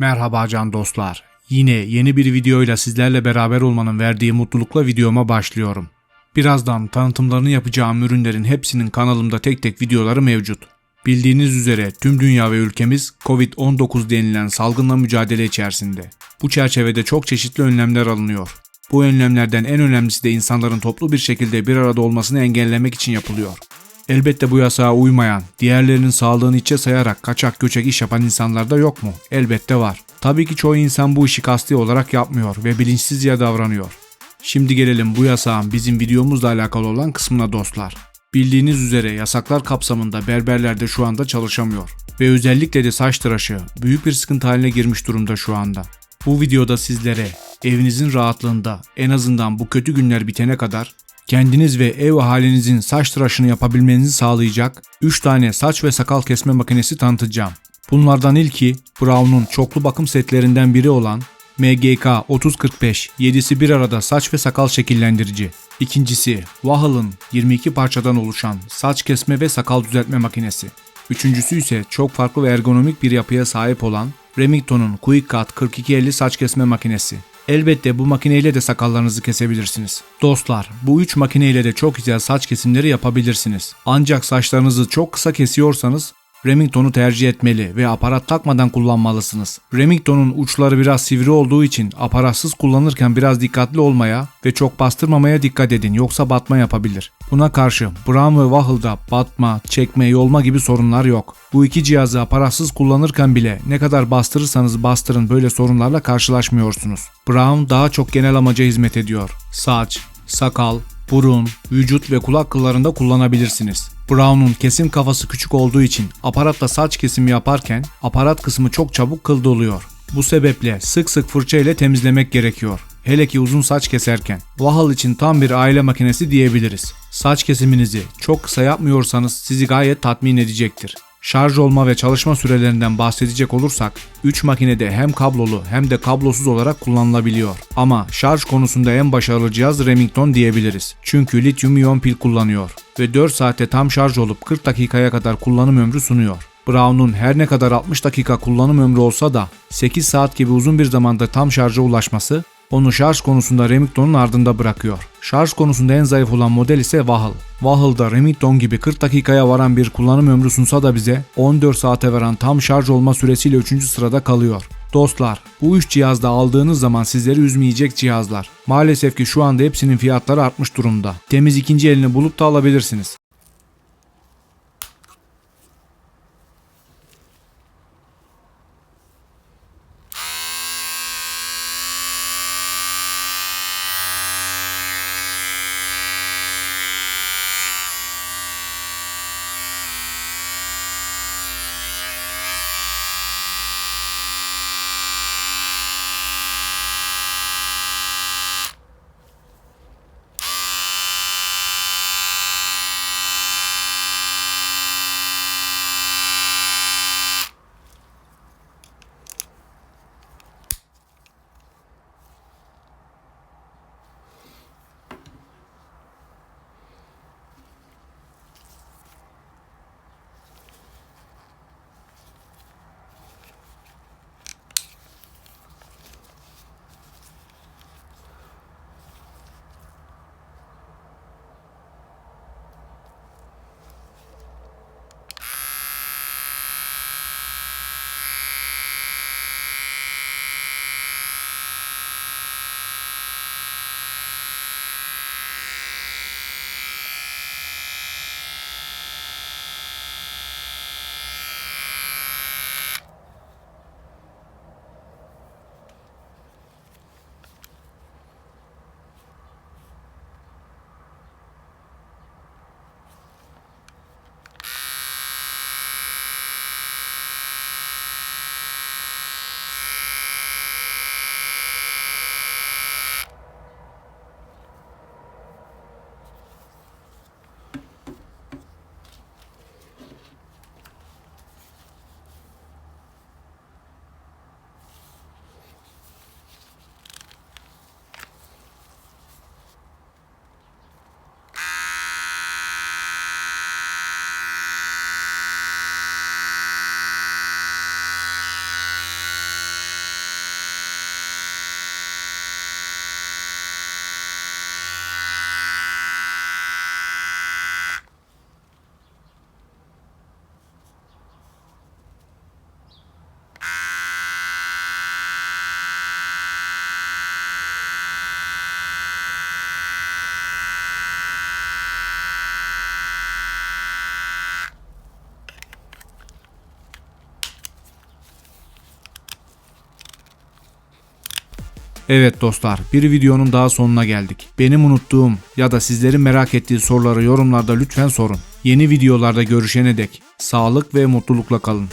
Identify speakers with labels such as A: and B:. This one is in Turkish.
A: Merhaba can dostlar. Yine yeni bir videoyla sizlerle beraber olmanın verdiği mutlulukla videoma başlıyorum. Birazdan tanıtımlarını yapacağım ürünlerin hepsinin kanalımda tek tek videoları mevcut. Bildiğiniz üzere tüm dünya ve ülkemiz Covid-19 denilen salgınla mücadele içerisinde. Bu çerçevede çok çeşitli önlemler alınıyor. Bu önlemlerden en önemlisi de insanların toplu bir şekilde bir arada olmasını engellemek için yapılıyor. Elbette bu yasağa uymayan, diğerlerinin sağlığını içe sayarak kaçak göçek iş yapan insanlar da yok mu? Elbette var. Tabii ki çoğu insan bu işi kasti olarak yapmıyor ve bilinçsizce davranıyor. Şimdi gelelim bu yasağın bizim videomuzla alakalı olan kısmına dostlar. Bildiğiniz üzere yasaklar kapsamında berberler de şu anda çalışamıyor. Ve özellikle de saç tıraşı büyük bir sıkıntı haline girmiş durumda şu anda. Bu videoda sizlere evinizin rahatlığında en azından bu kötü günler bitene kadar kendiniz ve ev ahalinizin saç tıraşını yapabilmenizi sağlayacak 3 tane saç ve sakal kesme makinesi tanıtacağım. Bunlardan ilki Brown'un çoklu bakım setlerinden biri olan MGK 3045 7'si bir arada saç ve sakal şekillendirici. İkincisi Wahall'ın 22 parçadan oluşan saç kesme ve sakal düzeltme makinesi. Üçüncüsü ise çok farklı ve ergonomik bir yapıya sahip olan Remington'un Quick Cut 4250 saç kesme makinesi. Elbette bu makineyle de sakallarınızı kesebilirsiniz. Dostlar, bu üç makineyle de çok güzel saç kesimleri yapabilirsiniz. Ancak saçlarınızı çok kısa kesiyorsanız Remington'u tercih etmeli ve aparat takmadan kullanmalısınız. Remington'un uçları biraz sivri olduğu için aparatsız kullanırken biraz dikkatli olmaya ve çok bastırmamaya dikkat edin yoksa batma yapabilir. Buna karşı Brown ve Wahel'da batma, çekme, yolma gibi sorunlar yok. Bu iki cihazı aparatsız kullanırken bile ne kadar bastırırsanız bastırın böyle sorunlarla karşılaşmıyorsunuz. Brown daha çok genel amaca hizmet ediyor. Saç, sakal, burun, vücut ve kulak kıllarında kullanabilirsiniz. Brown'un kesim kafası küçük olduğu için aparatla saç kesimi yaparken aparat kısmı çok çabuk kıl doluyor. Bu sebeple sık sık fırça ile temizlemek gerekiyor. Hele ki uzun saç keserken. Wahal için tam bir aile makinesi diyebiliriz. Saç kesiminizi çok kısa yapmıyorsanız sizi gayet tatmin edecektir. Şarj olma ve çalışma sürelerinden bahsedecek olursak 3 makinede hem kablolu hem de kablosuz olarak kullanılabiliyor. Ama şarj konusunda en başarılı cihaz Remington diyebiliriz. Çünkü lityum iyon pil kullanıyor ve 4 saatte tam şarj olup 40 dakikaya kadar kullanım ömrü sunuyor. Brown'un her ne kadar 60 dakika kullanım ömrü olsa da 8 saat gibi uzun bir zamanda tam şarja ulaşması onu şarj konusunda Remington'un ardında bırakıyor. Şarj konusunda en zayıf olan model ise Wahal. Wahal'da Remington gibi 40 dakikaya varan bir kullanım ömrü sunsa da bize 14 saate varan tam şarj olma süresiyle 3. sırada kalıyor. Dostlar, bu üç cihazda aldığınız zaman sizleri üzmeyecek cihazlar. Maalesef ki şu anda hepsinin fiyatları artmış durumda. Temiz ikinci elini bulup da alabilirsiniz. Evet dostlar, bir videonun daha sonuna geldik. Benim unuttuğum ya da sizlerin merak ettiği soruları yorumlarda lütfen sorun. Yeni videolarda görüşene dek sağlık ve mutlulukla kalın.